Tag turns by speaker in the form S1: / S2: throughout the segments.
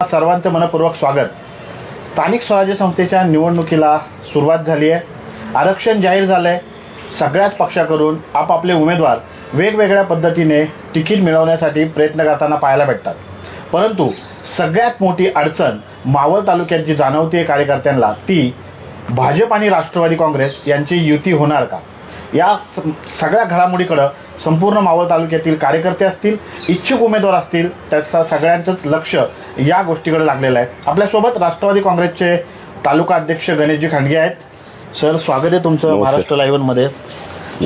S1: सर्वांचं मनपूर्वक स्वागत. स्थानिक स्वराज्य संस्थेच्या निवडणुकीला सुरुवात झाली आहे आरक्षण जाहीर झालं आहे सगळ्याच पक्षाकडून आपापले उमेदवार वेगवेगळ्या पद्धतीने तिकीट मिळवण्यासाठी प्रयत्न करताना पाहायला भेटतात. परंतु सगळ्यात मोठी अडचण मावळ तालुक्यात जी जाणवते कार्यकर्त्यांना ती भाजप आणि राष्ट्रवादी काँग्रेस यांची युती होणार का? या सगळ्या घडामोडीकडं संपूर्ण मावळ तालुक्यातील कार्यकर्ते असतील इच्छुक उमेदवार असतील त्याचा सगळ्यांचंच लक्ष या गोष्टीकडे लागलेलं आहे. आपल्यासोबत राष्ट्रवादी काँग्रेसचे तालुका अध्यक्ष गणेशजी खांडगे आहेत. सर स्वागत आहे तुमचं. महाराष्ट्र लाईव्हमध्ये.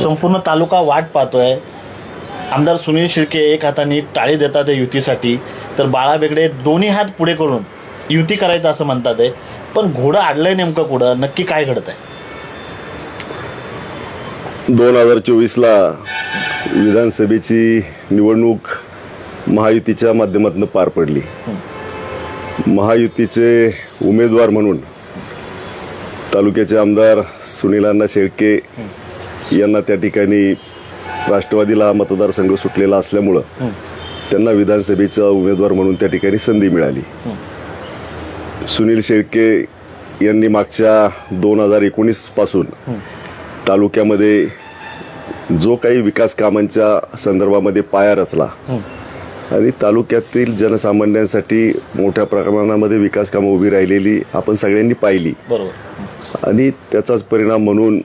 S1: संपूर्ण तालुका वाट पाहतोय. आमदार सुनील शिर्के एक हाताने टाळी देतात आहे युतीसाठी. तर बाळा बेगडे दोन्ही हात पुढे करून युती करायचं असं म्हणतात आहे. पण घोडं अडलंय नेमकं कुठं? नक्की काय घडत आहे
S2: दोन हजार चोवीसला विधानसभेची निवडणूक महायुतीच्या माध्यमातून पार पडली. महायुतीचे उमेदवार म्हणून तालुक्याचे आमदार सुनीलांना शेळके यांना त्या ठिकाणी राष्ट्रवादीला हा मतदारसंघ सुटलेला असल्यामुळं त्यांना विधानसभेचा उमेदवार म्हणून त्या ठिकाणी संधी मिळाली. सुनील शेळके यांनी मागच्या दोन हजार एकोणीसपासून तालुक्यामध्ये जो काही विकास कामांच्या संदर्भामध्ये पाया रचला आणि तालुक्यातील जनसामान्यांसाठी मोठ्या प्रमाणामध्ये विकास कामं उभी राहिलेली आपण सगळ्यांनी पाहिली.
S1: बरोबर.
S2: आणि त्याचाच परिणाम म्हणून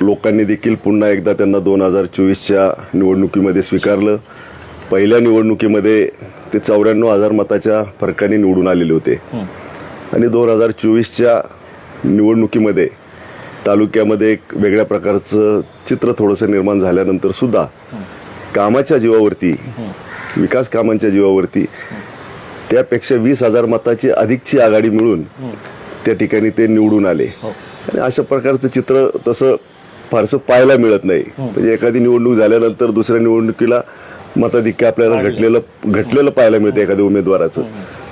S2: लोकांनी देखील पुन्हा एकदा त्यांना दोन हजार चोवीसच्या निवडणुकीमध्ये स्वीकारलं. पहिल्या निवडणुकीमध्ये ते चौऱ्याण्णव हजार मताच्या फरकाने निवडून आलेले होते. आणि दोन हजार चोवीसच्या निवडणुकीमध्ये तालुक्यामध्ये एक वेगळ्या प्रकारचं चित्र थोडंसं निर्माण झाल्यानंतर सुद्धा कामाच्या जीवावरती विकास कामांच्या जीवावरती. त्यापेक्षा वीस हजार मताची अधिकची आघाडी मिळून त्या ठिकाणी ते निवडून आले.
S1: हो.
S2: आणि अशा प्रकारचं चित्र तसं फारसं पाहायला मिळत नाही. म्हणजे एखादी निवडणूक झाल्यानंतर दुसऱ्या निवडणुकीला मताधिक्य आपल्याला घटलेलं घटलेलं पाहायला मिळतं एखाद्या उमेदवाराचं.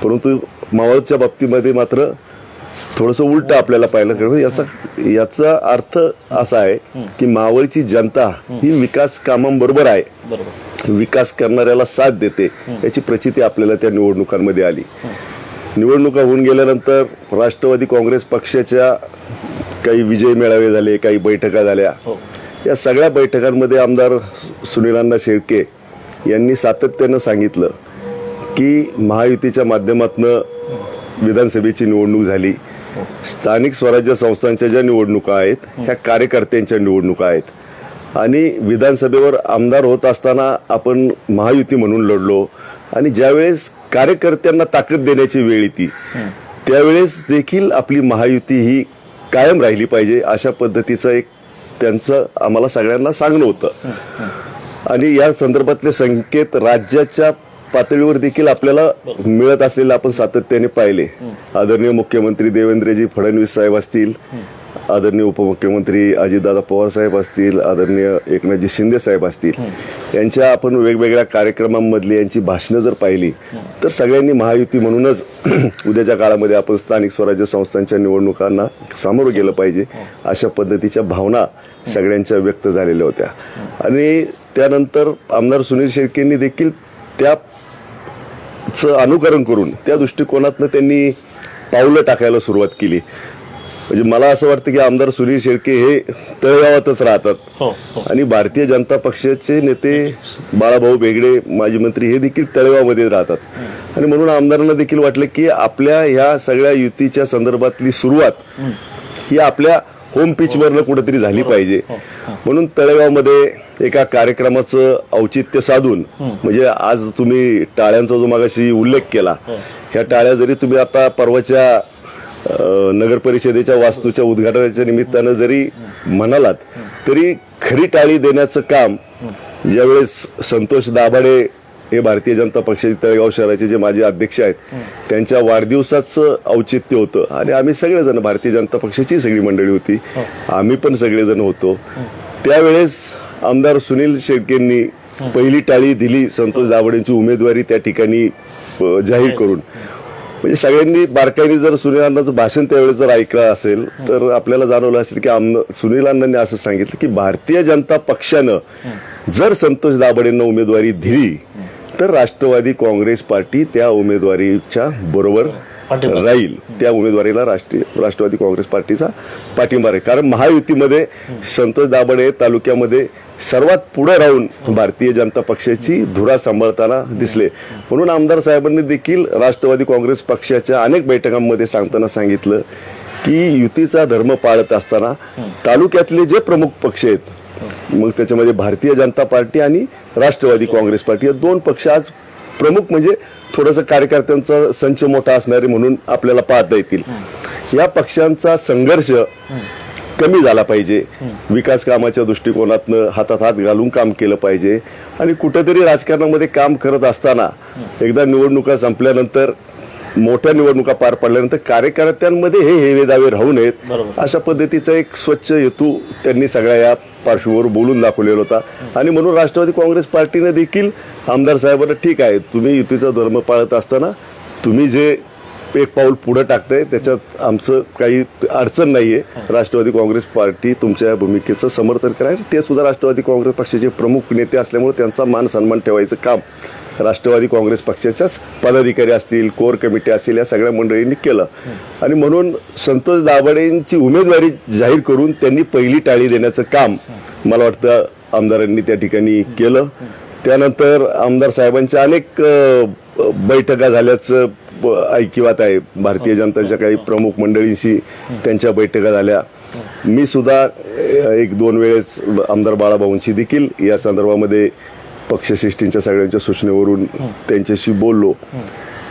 S2: परंतु मावळच्या बाबतीमध्ये मात्र थोडंसं उलट आपल्याला पाहायला मिळतं याचा याचा अर्थ असा आहे की मावळची जनता ही विकास कामांबरोबर आहे. विकास करणाऱ्याला साथ देते. याची प्रचिती आपल्याला त्या निवडणुकांमध्ये आली. निवडणुका होऊन गेल्यानंतर राष्ट्रवादी काँग्रेस पक्षाच्या काही विजय मेळावे झाले काही बैठका झाल्या.
S1: हो.
S2: या सगळ्या बैठकांमध्ये आमदार सुनीलांना शेळके यांनी सातत्यानं सांगितलं की महायुतीच्या माध्यमातून विधानसभेची निवडणूक झाली. स्थानिक स्वराज्य संस्थांच्या ज्या निवडणुका आहेत ह्या कार्यकर्त्यांच्या निवडणुका आहेत. आणि विधानसभेवर आमदार होत असताना आपण महायुती म्हणून लढलो. आणि ज्यावेळेस कार्यकर्त्यांना ताकद देण्याची वेळ येते त्यावेळेस देखील आपली महायुती ही कायम राहिली पाहिजे अशा पद्धतीचं एक त्यांचं आम्हाला सगळ्यांना सांगणं होतं. आणि या संदर्भातले संकेत राज्याच्या पातळीवर देखील आपल्याला मिळत असलेले आपण सातत्याने पाहिले. आदरणीय मुख्यमंत्री देवेंद्रजी फडणवीस साहेब असतील आदरणीय उपमुख्यमंत्री अजितदादा पवार साहेब असतील आदरणीय एकनाथजी शिंदे साहेब असतील यांच्या आपण वेगवेगळ्या कार्यक्रमांमधली यांची भाषणं जर पाहिली तर सगळ्यांनी महायुती म्हणूनच उद्याच्या काळामध्ये आपण स्थानिक स्वराज्य संस्थांच्या निवडणुकांना सामोरं गेलं पाहिजे अशा पद्धतीच्या भावना सगळ्यांच्या व्यक्त झालेल्या होत्या. आणि त्यानंतर आमदार सुनील शेळकेंनी देखील त्या अनुकरण करून त्या दृष्टिकोनातनं त्यांनी पावलं टाकायला सुरुवात केली. म्हणजे मला असं वाटतं की आमदार सुनील शेळके हे तळेगावातच राहतात.
S1: हो हो.
S2: आणि भारतीय जनता पक्षाचे नेते बाळाभाऊ बेगडे माजी मंत्री हे देखील तळेगावमध्ये राहतात. आणि म्हणून आमदारांना देखील वाटलं की आपल्या ह्या सगळ्या युतीच्या संदर्भातली सुरुवात ही आपल्या होम पिच वरनं कुठेतरी झाली पाहिजे. म्हणून तळेगावमध्ये एका कार्यक्रमाचं औचित्य साधून म्हणजे आज तुम्ही टाळ्यांचा जो मागाशी उल्लेख केला ह्या टाळ्या जरी तुम्ही आता परवाच्या नगर परिषदेच्या वास्तूच्या उद्घाटनाच्या निमित्तानं जरी म्हणालात तरी खरी टाळी देण्याचं काम ज्यावेळेस संतोष दाभाडे हे भारतीय जनता पक्षाचे तळेगाव शहराचे जे माजी अध्यक्ष आहेत त्यांच्या वाढदिवसाचं औचित्य होतं. आणि आम्ही सगळेजण भारतीय जनता पक्षाची सगळी मंडळी होती. आम्ही पण सगळेजण होतो. त्यावेळेस आमदार सुनील शेळकेंनी पहिली टाळी दिली संतोष दाभाडेंची उमेदवारी त्या ठिकाणी जाहीर करून. म्हणजे सगळ्यांनी बारकाईने जर सुनील अण्णांचं भाषण त्यावेळेस जर ऐकलं असेल तर आपल्याला जाणवलं असेल की आम सुनील अण्णांनी असं सांगितलं की भारतीय जनता पक्षानं जर संतोष दाभाडेंना उमेदवारी दिली तर राष्ट्रवादी काँग्रेस पार्टी त्या उमेदवारीच्या बरोबर. राहील. त्या उमेदवारीला राष्ट्रीय राष्ट्रवादी काँग्रेस पार्टीचा पाठिंबा आहे कारण महायुतीमध्ये संतोष दाबडे तालुक्यामध्ये सर्वात पुढे राहून भारतीय जनता पक्षाची धुरा सांभाळताना दिसले. म्हणून आमदार साहेबांनी देखील राष्ट्रवादी काँग्रेस पक्षाच्या अनेक बैठकांमध्ये सांगताना सांगितलं की युतीचा धर्म पाळत असताना तालुक्यातले जे प्रमुख पक्ष आहेत मग त्याच्यामध्ये भारतीय जनता पार्टी आणि राष्ट्रवादी काँग्रेस पार्टी या दोन पक्ष आज प्रमुख म्हणजे थोडस कार्यकर्त्यांचा संच मोठा असणारे म्हणून आपल्याला पाहता येतील. या पक्षांचा संघर्ष कमी झाला पाहिजे. विकास कामाच्या दृष्टिकोनातनं हातात हात घालून काम केलं पाहिजे. आणि कुठेतरी राजकारणामध्ये काम करत असताना एकदा निवडणुका संपल्यानंतर मोठ्या निवडणुका पार पडल्यानंतर कार्यकर्त्यांमध्ये हे हेवे दावे राहू नयेत. अशा पद्धतीचा एक स्वच्छ हेतू त्यांनी सगळ्या या पार्श्वभूमीवर बोलून दाखवलेला होता. आणि म्हणून राष्ट्रवादी काँग्रेस पार्टीने देखील आमदार साहेबांना ठीक आहे तुम्ही युतीचा धर्म पाळत असताना तुम्ही जे एक पाऊल पुढे टाकताय त्याच्यात आमचं काही अडचण नाहीये. राष्ट्रवादी काँग्रेस पार्टी तुमच्या या भूमिकेचं समर्थन करायला ते सुद्धा राष्ट्रवादी काँग्रेस पक्षाचे प्रमुख नेते असल्यामुळे त्यांचा मान सन्मान ठेवायचं काम राष्ट्रवादी काँग्रेस पक्षाच्याच पदाधिकारी असतील कोर कमिटी असतील या सगळ्या मंडळींनी केलं. आणि म्हणून संतोष दाभाडेंची उमेदवारी जाहीर करून त्यांनी पहिली टाळी देण्याचं काम मला वाटतं आमदारांनी त्या ठिकाणी केलं. त्यानंतर आमदार साहेबांच्या अनेक बैठका झाल्याचं ऐकिवात आहे. भारतीय जनताच्या काही प्रमुख मंडळींशी त्यांच्या बैठका झाल्या. मी सुद्धा एक दोन वेळेस आमदार बाळाभाऊंशी देखील या संदर्भामध्ये पक्षश्रेष्ठींच्या सगळ्यांच्या सूचनेवरून त्यांच्याशी बोललो.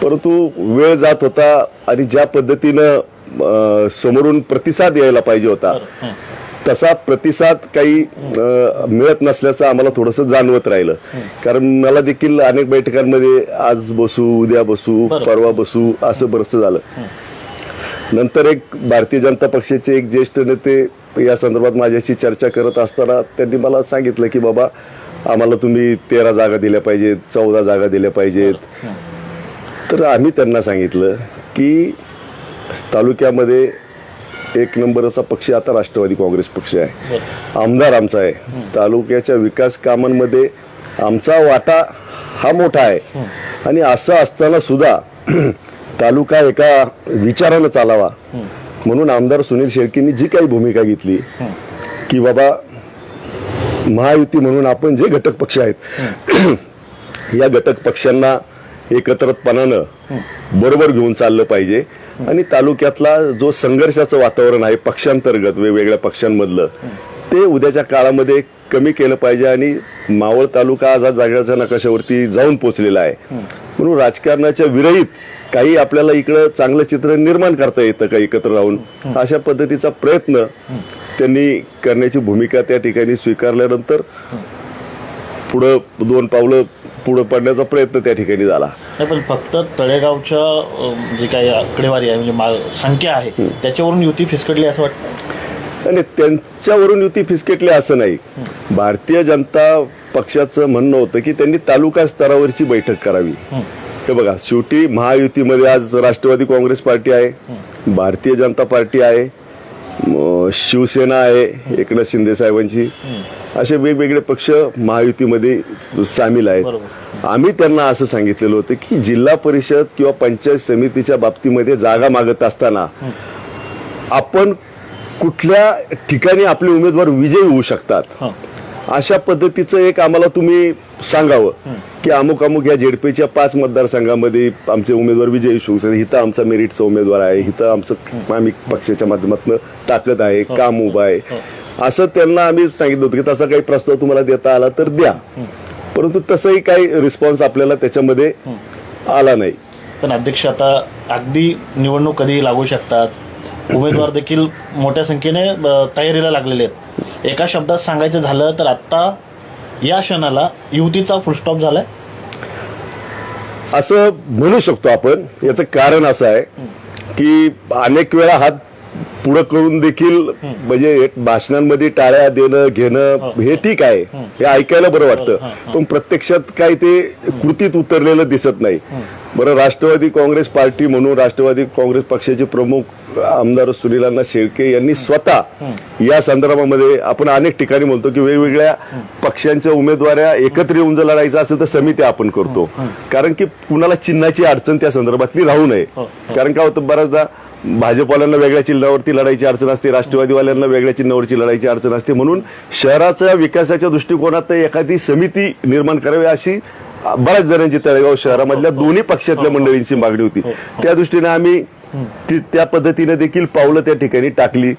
S2: परंतु वेळ जात होता आणि ज्या पद्धतीनं समोरून प्रतिसाद यायला पाहिजे होता तसा प्रतिसाद काही मिळत नसल्याचं आम्हाला थोडंसं जाणवत राहिलं. कारण मला देखील अनेक बैठकांमध्ये आज बसू उद्या बसू. परवा बसू असं बरंच झालं. नंतर एक भारतीय जनता पक्षाचे एक ज्येष्ठ नेते या संदर्भात माझ्याशी चर्चा करत असताना त्यांनी मला सांगितलं की बाबा आम्हाला तुम्ही तेरा जागा दिल्या पाहिजेत चौदा जागा दिल्या पाहिजेत. तर आम्ही त्यांना सांगितलं की तालुक्यामध्ये एक नंबरचा पक्ष आता राष्ट्रवादी काँग्रेस पक्ष आहे. आमदार आमचा आहे. तालुक्याच्या विकास कामांमध्ये आमचा वाटा हा मोठा आहे. आणि असं असताना सुद्धा तालुका एका विचारानं चालावा. म्हणून आमदार सुनील शेळकेंनी जी काही भूमिका घेतली की बाबा महायुती म्हणून आपण जे घटक पक्ष आहेत या घटक पक्षांना एकत्रितपणानं बरोबर घेऊन चाललं पाहिजे. आणि तालुक्यातला जो संघर्षाचं वातावरण आहे पक्षांतर्गत वेगवेगळ्या पक्षांमधलं ते उद्याच्या काळामध्ये कमी केलं पाहिजे आणि मावळ तालुका आज जागण्याच्या नकाशावरती जाऊन पोहोचलेला आहे. म्हणून राजकारणाच्या विरहित काही आपल्याला इकडं चांगलं चित्र निर्माण करता येतं का एकत्र राहून. अशा पद्धतीचा प्रयत्न त्यांनी करण्याची भूमिका त्या ठिकाणी स्वीकारल्यानंतर पुढं दोन पावलं पुढं पडण्याचा प्रयत्न त्या ठिकाणी झाला.
S1: पण फक्त तळेगावच्या जे काही आकडेवारी आहे म्हणजे संख्या आहे त्याच्यावरून युती फिसकटली असं वाटतं?
S2: आणि त्यांच्यावरून युती फिसकेटली असं नाही. भारतीय जनता पक्षाचं म्हणणं होतं की त्यांनी तालुका स्तरावरची बैठक करावी.
S1: हं.
S2: बघा शेवटी महायुतीमध्ये आज राष्ट्रवादी काँग्रेस पार्टी आहे भारतीय जनता पार्टी आहे शिवसेना आहे एकनाथ शिंदे साहेबांची असे वेगवेगळे पक्ष महायुतीमध्ये सामील आहेत. आम्ही त्यांना असं सांगितलेलं होतं की जिल्हा परिषद किंवा पंचायत समितीच्या बाबतीमध्ये जागा मागत असताना आपण कुठल्या ठिकाणी आपले उमेदवार विजयी होऊ शकतात. अशा पद्धतीचं एक आम्हाला तुम्ही सांगावं की अमुक अमुक या जेडपीच्या पाच मतदारसंघामध्ये आमचे उमेदवार विजयी शकतात इथं आमचा मेरिटचा उमेदवार आहे इथं आमचं आम्ही पक्षाच्या माध्यमातून ताकद आहे काम उभं आहे. असं त्यांना आम्ही सांगितलं होतं की तसा काही प्रस्ताव तुम्हाला देता आला तर द्या. परंतु तसंही काही रिस्पॉन्स आपल्याला त्याच्यामध्ये आला नाही.
S1: पण अध्यक्ष आता अगदी निवडणूक कधी लागू शकतात उमेदवार देखील मोठ्या संख्येने तयारीला लागलेले आहेत. एका शब्दात सांगायचं झालं तर आता या क्षणाला युतीचा फुलस्टॉप झालाय.
S2: असं म्हणू शकतो आपण. याचं कारण असं आहे की अनेक वेळा हात पुढं करून देखील म्हणजे एक भाषणांमध्ये टाळ्या देणं घेणं हे ठीक आहे. हे ऐकायला बरं वाटतं. पण प्रत्यक्षात काय ते कृतीत उतरलेलं दिसत नाही. बरं राष्ट्रवादी काँग्रेस पार्टी म्हणून राष्ट्रवादी काँग्रेस पक्षाचे प्रमुख आमदार सुनीलांना शेळके यांनी स्वतः या संदर्भामध्ये आपण अनेक ठिकाणी म्हणतो की वेगवेगळ्या पक्षांच्या उमेदवाऱ्या एकत्र येऊन जर लढायचं असेल तर समिती आपण करतो. कारण की कुणाला चिन्हाची अडचण त्या संदर्भातली राहू नये.
S1: हो,
S2: कारण काय होतं बऱ्याचदा भाजपवाल्यांना वेगळ्या चिन्हावरती लढायची अडचण असते राष्ट्रवादीवाल्यांना वेगळ्या चिन्हावरची लढायची अडचण असते. म्हणून शहराच्या विकासाच्या दृष्टिकोनात एखादी समिती निर्माण करावी अशी बऱ्याच जणांची तळेगाव शहरामधल्या दोन्ही पक्षातल्या मंडळींची मागणी होती. त्या दृष्टीने आम्ही त्या पद्धतीने देखील पावलं त्या ठिकाणी टाकली.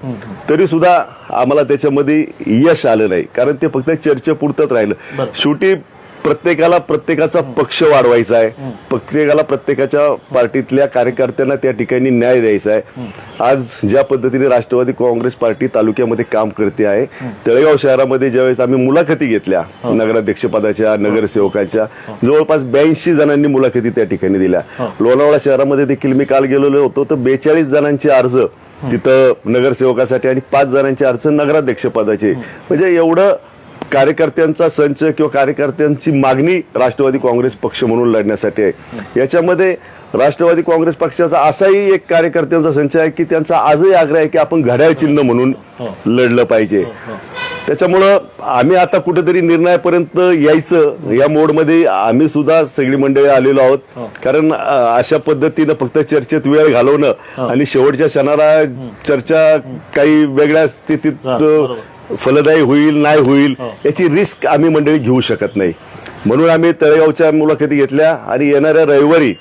S2: तरी सुद्धा आम्हाला त्याच्यामध्ये यश आलं नाही. कारण ते फक्त चर्चेपुरतंच राहिलं. शेवटी प्रत्येकाला प्रत्येकाचा पक्ष वाढवायचा आहे. प्रत्येकाला प्रत्येकाच्या पार्टीतल्या कार्यकर्त्यांना त्या ठिकाणी न्याय द्यायचा आहे. आज ज्या पद्धतीने राष्ट्रवादी काँग्रेस पार्टी तालुक्यामध्ये काम करते आहे तळेगाव शहरामध्ये ज्यावेळेस आम्ही मुलाखती घेतल्या नगराध्यक्षपदाच्या नगरसेवकाच्या जवळपास ब्याऐंशी जणांनी मुलाखती त्या ठिकाणी दिल्या. लोणावळा शहरामध्ये देखील मी काल गेलेलो होतो तर बेचाळीस जणांचे अर्ज तिथं नगरसेवकासाठी आणि पाच जणांचे अर्ज नगराध्यक्ष पदाचे म्हणजे एवढं कार्यकर्त्यांचा संच किंवा कार्यकर्त्यांची मागणी राष्ट्रवादी काँग्रेस पक्ष म्हणून लढण्यासाठी आहे. याच्यामध्ये राष्ट्रवादी काँग्रेस पक्षाचा असाही एक कार्यकर्त्यांचा संच आहे की त्यांचा आजही आग्रह आहे की आपण घड्याळ चिन्ह म्हणून लढलं पाहिजे. त्याच्यामुळं आम्ही आता कुठेतरी निर्णयापर्यंत यायचं. या मोडमध्ये आम्ही सुद्धा सगळी मंडळी आलेलो आहोत. कारण अशा पद्धतीनं फक्त चर्चेत वेळ घालवणं आणि शेवटच्या क्षणाला चर्चा काही वेगळ्या स्थितीत
S1: हा.
S2: फलदायी होईल नाही होईल याची रिस्क आम्ही मंडळी घेऊ शकत नाही. म्हणून आम्ही तळेगावच्या मुलाखती घेतल्या आणि येणाऱ्या रविवारी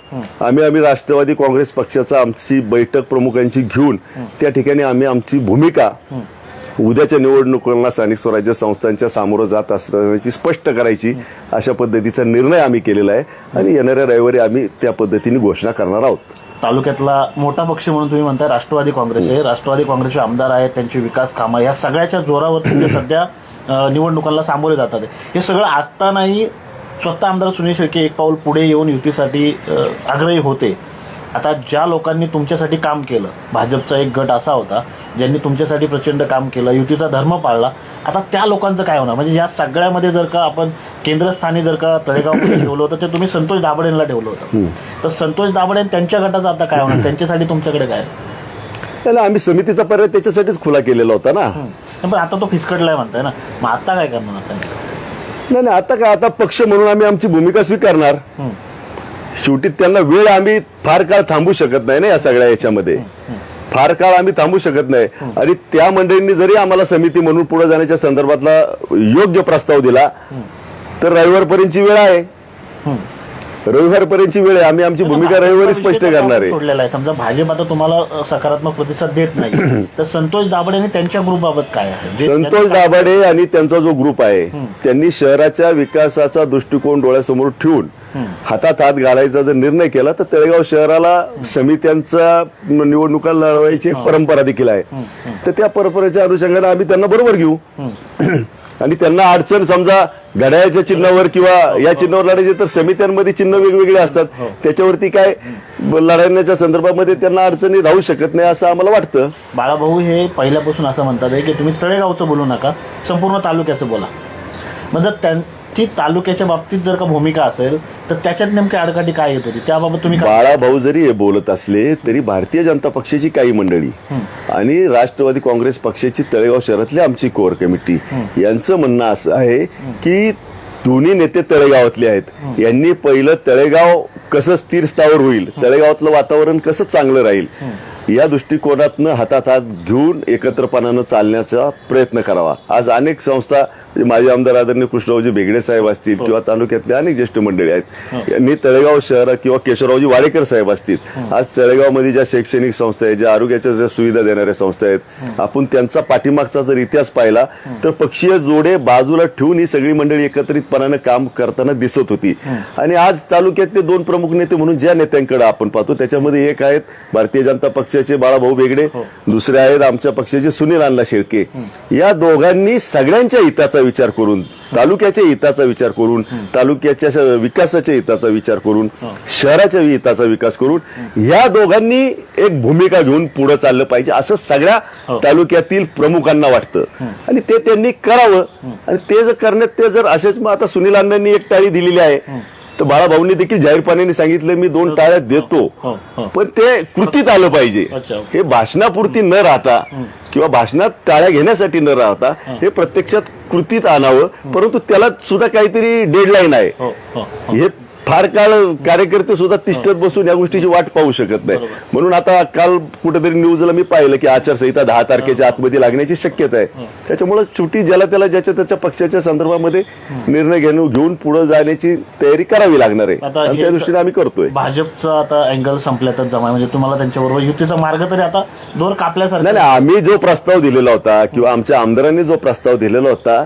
S2: आम्ही आम्ही राष्ट्रवादी काँग्रेस पक्षाचा आमची बैठक प्रमुखांची घेऊन त्या ठिकाणी आम्ही आमची भूमिका उद्याच्या निवडणुकांना स्थानिक स्वराज्य संस्थांच्या सामोरं जात असतानाची स्पष्ट करायची अशा पद्धतीचा निर्णय आम्ही केलेला आहे आणि येणाऱ्या रविवारी आम्ही त्या पद्धतीने घोषणा करणार आहोत.
S1: तालुक्यातला मोठा पक्ष म्हणून तुम्ही म्हणताय राष्ट्रवादी काँग्रेस आहे राष्ट्रवादी काँग्रेसचे आमदार आहेत त्यांची विकास कामं या सगळ्याच्या जोरावर तुम्ही सध्या निवडणुकांना सामोरे जातात. हे सगळं असतानाही स्वतः आमदार सुनील शेळके एक पाऊल पुढे येऊन युतीसाठी आग्रही होते. आता ज्या लोकांनी तुमच्यासाठी काम केलं भाजपचा एक गट असा होता ज्यांनी तुमच्यासाठी प्रचंड काम केलं युतीचा धर्म पाळला आता त्या लोकांचं काय होणार? म्हणजे या सगळ्यामध्ये जर का आपण केंद्रस्थानी जर का तळेगावमध्ये ठेवलं होतं ते तुम्ही संतोष दाबडेंना ठेवलं होतं. तर संतोष दाबडे त्यांच्या गटाचं आता काय होणार? त्यांच्यासाठी तुमच्याकडे काय?
S2: त्याला आम्ही समितीचा पर्याय त्याच्यासाठीच खुला केलेला होता ना.
S1: पण आता तो फिसकटलाय म्हणताय ना. मग आता काय करणार
S2: नाही नाही आता काय? आता पक्ष म्हणून आम्ही आमची भूमिका स्वीकारणार. शेवटी त्यांना वेळ आम्ही फार काळ थांबू शकत नाही ना या सगळ्या याच्यामध्ये. फार काळ आम्ही थांबू शकत नाही. आणि त्या मंडळींनी जरी आम्हाला समिती म्हणून पुढे जाण्याच्या संदर्भातला योग्य प्रस्ताव दिला तर रविवारपर्यंतची वेळ आहे. रविवारपर्यंतची वेळ आहे. आम्ही आमची भूमिका रविवारी स्पष्ट करणार आहे.
S1: सोडलेला आहे. समजा भाजप आता तुम्हाला सकारात्मक प्रतिसाद देत नाही. तर संतोष दाबडेने त्यांच्या ग्रुपबाबत काय आहे?
S2: संतोष दाभाडे आणि त्यांचा जो ग्रुप आहे त्यांनी शहराच्या विकासाचा दृष्टिकोन डोळ्यासमोर ठेवून हातात हात घालायचा जर निर्णय केला तर तळेगाव शहराला समित्यांचा निवडणुका लढवायची एक परंपरा देखील आहे. तर त्या परंपरेच्या अनुषंगाने आम्ही त्यांना बरोबर घेऊ. आणि त्यांना अडचण समजा घड्याळ्याच्या चिन्हावर किंवा या चिन्हावर लढायचे तर समित्यांमध्ये चिन्ह वेगवेगळे असतात. त्याच्यावरती काय लढण्याच्या संदर्भामध्ये त्यांना अडचणी राहू शकत नाही असं आम्हाला वाटतं.
S1: बाळाभाऊ हे पहिल्यापासून असं म्हणतात की तुम्ही तळेगावचं बोलू नका संपूर्ण तालुक्याचं बोला. जर त्यांची तालुक्याच्या बाबतीत जर का भूमिका असेल तर त्याच्यात नेमकी आडकाठी काय येत होती? त्याबाबत तुम्ही काय
S2: बाळा भाऊ जरी हे बोलत असले तरी भारतीय जनता पक्षाची काही मंडळी आणि राष्ट्रवादी काँग्रेस पक्षाची तळेगाव शहरातली आमची कोर कमिटी यांचं म्हणणं असं आहे की दोन्ही नेते तळेगावातले आहेत. यांनी पहिलं तळेगाव कसं स्थिर स्थावर होईल तळेगावातलं वातावरण कसं चांगलं राहील या दृष्टिकोनातनं हातात हात घेऊन एकत्रपणानं चालण्याचा प्रयत्न करावा. आज अनेक संस्था माजी आमदार आदरणीय कृष्णरावजी बेगडे साहेब असतील किंवा तालुक्यातले अनेक ज्येष्ठ मंडळी आहेत. यांनी तळेगाव शहर किंवा केशवरावजी वाडेकर साहेब असतील. आज तळेगावमध्ये ज्या शैक्षणिक संस्था आहेत ज्या आरोग्याच्या ज्या सुविधा देणाऱ्या संस्था आहेत आपण त्यांचा पाठीमागचा जर इतिहास पाहिला तर पक्षीय जोडे बाजूला ठेवून ही सगळी मंडळी एकत्रितपणानं काम करताना दिसत होती. आणि आज तालुक्यातले दोन प्रमुख नेते म्हणून ज्या नेत्यांकडे आपण पाहतो त्याच्यामध्ये एक आहेत भारतीय जनता पक्षाचे बाळाभाऊ बेगडे दुसरे आहेत आमच्या पक्षाचे सुनील अण्णा शेळके. या दोघांनी सगळ्यांच्या हिताचा विचार करून तालुक्याच्या हिताचा विचार करून तालुक्याच्या विकासाच्या हिताचा विचार करून शहराच्या हिताचा विकास करून या दोघांनी एक भूमिका घेऊन पुढे चाललं पाहिजे असं सगळ्या तालुक्यातील प्रमुखांना वाटतं. आणि ते त्यांनी करावं. आणि ते जर करण्यात ते जर असेच मग आता सुनील अण्णांनी एक टाळी दिलेली आहे. तर बाळाभाऊंनी देखील जाहीरपणाने सांगितलं मी दोन टाळ्या देतो.
S1: हो हो.
S2: पण ते कृतीत आलं पाहिजे. हे भाषणापुरती न राहता किंवा भाषणात टाळ्या घेण्यासाठी न राहता हे. प्रत्यक्षात कृतीत आणावं परंतु त्याला सुद्धा काहीतरी डेडलाईन आहे.
S1: हो हो हो.
S2: हे फार काळ कार्यकर्ते सुद्धा तिष्ठत बसून या गोष्टीची वाट पाहू शकत नाही. म्हणून आता काल कुठेतरी न्यूजला मी पाहिलं की आचारसंहिता दहा तारखेच्या आतमध्ये लागण्याची शक्यता आहे. त्याच्यामुळे शेवटी ज्याला त्याला ज्याच्या त्याच्या पक्षाच्या संदर्भामध्ये निर्णय घेऊन घेऊन पुढे जाण्याची तयारी करावी लागणार आहे. आणि त्या दृष्टीने आम्ही करतोय.
S1: भाजपचा आता अँगल संपल्यातच जमा म्हणजे तुम्हाला त्यांच्याबरोबर युतीचा मार्ग तरी आता दोन कापल्यासारखा
S2: नाही नाही आम्ही जो प्रस्ताव दिलेला होता किंवा आमच्या आमदारांनी जो प्रस्ताव दिलेला होता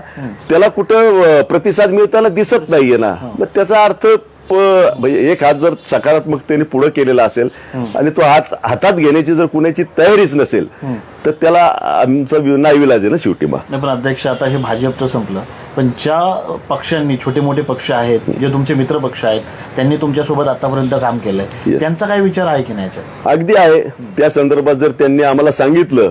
S2: त्याला कुठं प्रतिसाद मिळताना दिसत नाहीये ना. मग त्याचा अर्थ म्हणजे एक हात जर सकारात्मकतेने पुढे केलेला असेल आणि तो हात हातात घेण्याची जर कुणाची तयारीच नसेल तर त्याला आमचा नाईविलाज आहे ना शेवटी मग
S1: नाही पण अध्यक्ष आता हे भाजपचं संपलं. पण ज्या पक्षांनी छोटे मोठे पक्ष आहेत जे तुमचे मित्र पक्ष आहेत त्यांनी तुमच्यासोबत आतापर्यंत काम केलंय. त्यांचा काय विचार आहे की नाही?
S2: अगदी आहे. त्या संदर्भात जर त्यांनी आम्हाला सांगितलं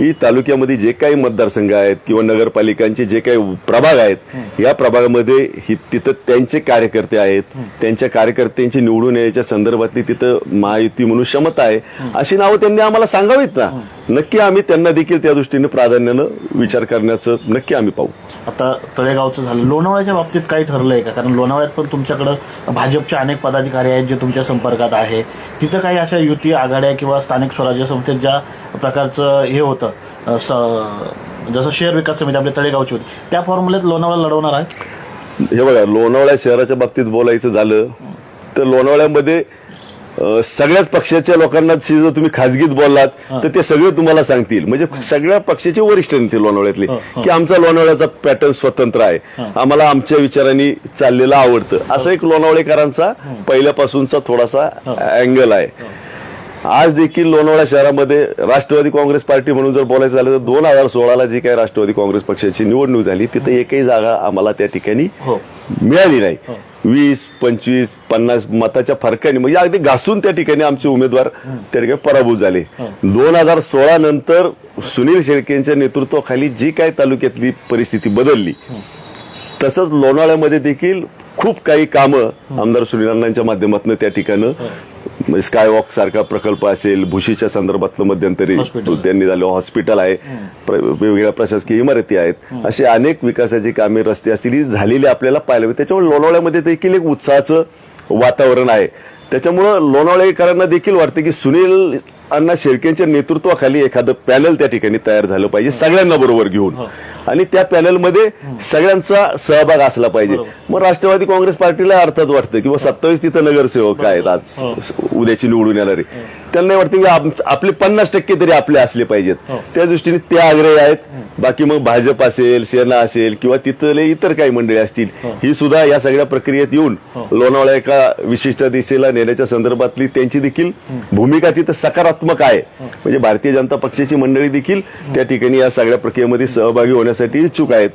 S2: की तालुक्यामध्ये जे काही मतदारसंघ आहेत किंवा नगरपालिकांचे जे काही प्रभाग आहेत या प्रभागामध्ये तिथं त्यांचे कार्यकर्ते आहेत. त्यांच्या कार्यकर्त्यांची निवडून येण्याच्या संदर्भातली तिथं महायुती म्हणून क्षमता आहे. अशी नावं त्यांनी आम्हाला सांगावीत ना. नक्की आम्ही त्यांना देखील त्या दृष्टीने प्राधान्यानं विचार करण्याचं नक्की आम्ही पाहू.
S1: आता तळेगावचं झालं. लोणावळ्याच्या बाबतीत काही ठरलंय का? कारण लोणावळ्यात पण तुमच्याकडं भाजपचे अनेक पदाधिकारी आहेत जे तुमच्या संपर्कात आहे. तिथं काही अशा युती आघाड्या किंवा स्थानिक स्वराज्य संस्थेत ज्या प्रकारचं हे होतं जसं शहर विकास समिती आपल्या तळेगावची होती. त्या फॉर्म्युल्यात लोणावळा लढवणार आहे.
S2: हे बघा लोणावळ्या शहराच्या बाबतीत बोलायचं झालं तर लोणावळ्यामध्ये अं, सगळ्याच पक्षाच्या लोकांना जर तुम्ही खाजगीत बोललात तर ते सगळे तुम्हाला सांगतील. म्हणजे सगळ्या पक्षाचे वरिष्ठ नेते लोणावळ्यातले. की आमचा लोणावळ्याचा पॅटर्न स्वतंत्र आहे. आम्हाला आमच्या विचारांनी चाललेलं आवडतं. असं एक लोणावळेकरांचा पहिल्यापासूनचा थोडासा अँगल आहे. आज देखील लोणावळा शहरामध्ये राष्ट्रवादी काँग्रेस पार्टी म्हणून जर बोलायचं झालं तर दोन हजार सोळाला जी काही राष्ट्रवादी काँग्रेस पक्षाची निवडणूक झाली तिथे एकही जागा आम्हाला त्या ठिकाणी
S1: हो.
S2: मिळाली नाही. वीस पंचवीस पन्नास मताच्या फरकाने म्हणजे अगदी घासून त्या ठिकाणी आमचे उमेदवार त्या ठिकाणी पराभूत झाले. दोन हजार सोळा नंतर सुनील शेळकेंच्या नेतृत्वाखाली जी काय तालुक्यातली परिस्थिती बदलली तसंच लोणावळ्यामध्ये देखील खूप काही कामं आमदार सुनीलांच्या माध्यमातून त्या ठिकाणं स्काय वॉक सारखा प्रकल्प असेल भुशीच्या संदर्भातलं मध्यंतरी. त्यांनी झालं हॉस्पिटल आहे. वेगवेगळ्या प्रशासकीय इमारती आहेत. अशी अनेक विकासाची कामे रस्ते असतील ही झालेली आपल्याला पाहायला मिळते. त्याच्यामुळे लोणावळ्यामध्ये देखील एक उत्साहाचं वातावरण आहे. त्याच्यामुळं लोणावळेकरांना देखील वाटतं की सुनील अण्णा शेळकेंच्या नेतृत्वाखाली एखादं पॅनल त्या ठिकाणी तयार झालं पाहिजे सगळ्यांना बरोबर घेऊन. आणि त्या पॅनलमध्ये सगळ्यांचा सहभाग असला पाहिजे. मग राष्ट्रवादी काँग्रेस पार्टीला अर्थात वाटतं किंवा सत्तावीस तिथं नगरसेवक आहेत आज उद्याची निवडून येणारे. त्यांना वाटतं की आपले पन्नास टक्के तरी आपले असले पाहिजेत. त्या दृष्टीने ते आग्रही आहेत. बाकी मग भाजप असेल सेना असेल किंवा तिथले इतर काही मंडळी असतील ही. सुद्धा या सगळ्या प्रक्रियेत येऊन लोणावळा एका विशिष्ट दिशेला नेण्याच्या संदर्भातली त्यांची देखील भूमिका तिथं सकारात्मक आहे. म्हणजे भारतीय जनता पक्षाची मंडळी देखील त्या ठिकाणी या सगळ्या प्रक्रियेमध्ये सहभागी होण्यासाठी इच्छुक आहेत.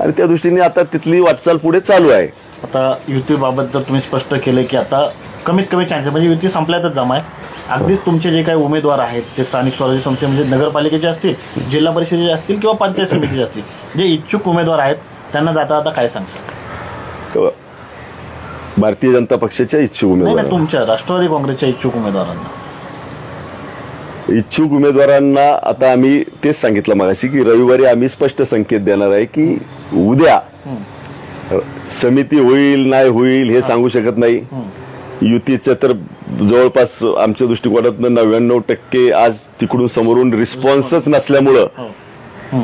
S2: आणि त्या दृष्टीने आता तिथली वाटचाल पुढे चालू आहे.
S1: आता युतीबाबत जर तुम्ही स्पष्ट केलं की आता कमीत कमी चान्सेस म्हणजे युती संपल्यातच जमा आहे. अगदीच तुमचे जे काही उमेदवार आहेत ते स्थानिक स्वराज्य संस्थे म्हणजे नगरपालिकेचे असतील जिल्हा परिषदेचे असतील किंवा पंचायत समितीचे असतील जे इच्छुक उमेदवार आहेत त्यांना जाता आता काय सांगता
S2: भारतीय जनता पक्षाच्या इच्छुक उमेदवार
S1: तुमच्या राष्ट्रवादी काँग्रेसच्या इच्छुक उमेदवारांना.
S2: इच्छुक उमेदवारांना आता आम्ही तेच सांगितलं मगाशी की रविवारी आम्ही स्पष्ट संकेत देणार आहे की उद्या समिती होईल नाही होईल हे सांगू शकत नाही. युतीचं तर जवळपास आमच्या दृष्टिकोनातनं नव्याण्णव टक्के आज तिकडून समोरून रिस्पॉन्सच नसल्यामुळं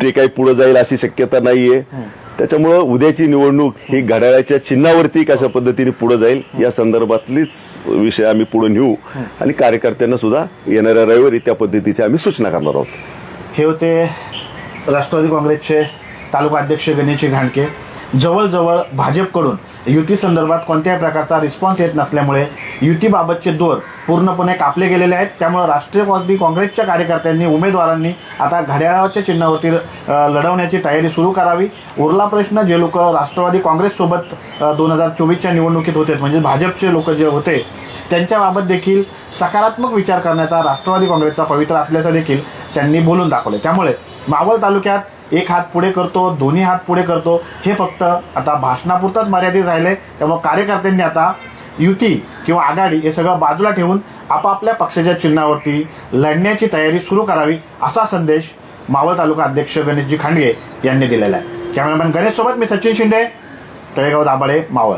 S2: ते काही पुढे जाईल अशी शक्यता नाहीये. त्याच्यामुळं उद्याची निवडणूक ही घड्याळाच्या चिन्हावरती कशा पद्धतीने पुढे जाईल या संदर्भातलीच विषय आम्ही पुढे नेऊ. आणि कार्यकर्त्यांना सुद्धा येणाऱ्या रविवारी त्या पद्धतीच्या आम्ही सूचना करणार आहोत.
S1: हे होते राष्ट्रवादी काँग्रेसचे तालुका अध्यक्ष गणेशजी घाणके. जवळजवळ भाजपकडून युती संदर्भात कोणत्याही प्रकारचा रिस्पॉन्स येत नसल्यामुळे युतीबाबतचे दोर पूर्णपणे कापले गेलेले आहेत. त्यामुळे राष्ट्रवादी काँग्रेसच्या कार्यकर्त्यांनी उमेदवारांनी आता घड्याळाच्या चिन्हावरती लढवण्याची तयारी सुरू करावी. उरला प्रश्न जे लोक राष्ट्रवादी काँग्रेससोबत दोन हजार चोवीसच्या निवडणुकीत होते म्हणजे भाजपचे लोक जे होते त्यांच्याबाबत देखील सकारात्मक विचार करण्याचा राष्ट्रवादी काँग्रेसचा पवित्र असल्याचं देखील त्यांनी बोलून दाखवले त्यामुळे मावळ तालुक्यात एक हात पुढे करतो दोन्ही हात पुढे करतो. हे फक्त आता भाषणापुरतंच मर्यादित राहिले. त्यामुळे कार्यकर्त्यांनी आता युती किंवा आघाडी हे सगळं बाजूला ठेवून आपापल्या पक्षाच्या चिन्हावरती लढण्याची तयारी सुरू करावी असा संदेश मावळ तालुका अध्यक्ष गणेशजी खांडगे यांनी दिलेला आहे. कॅमेरामॅन गणेश सोबत मी सचिन शिंदे तळेगाव दाभाडे मावळ.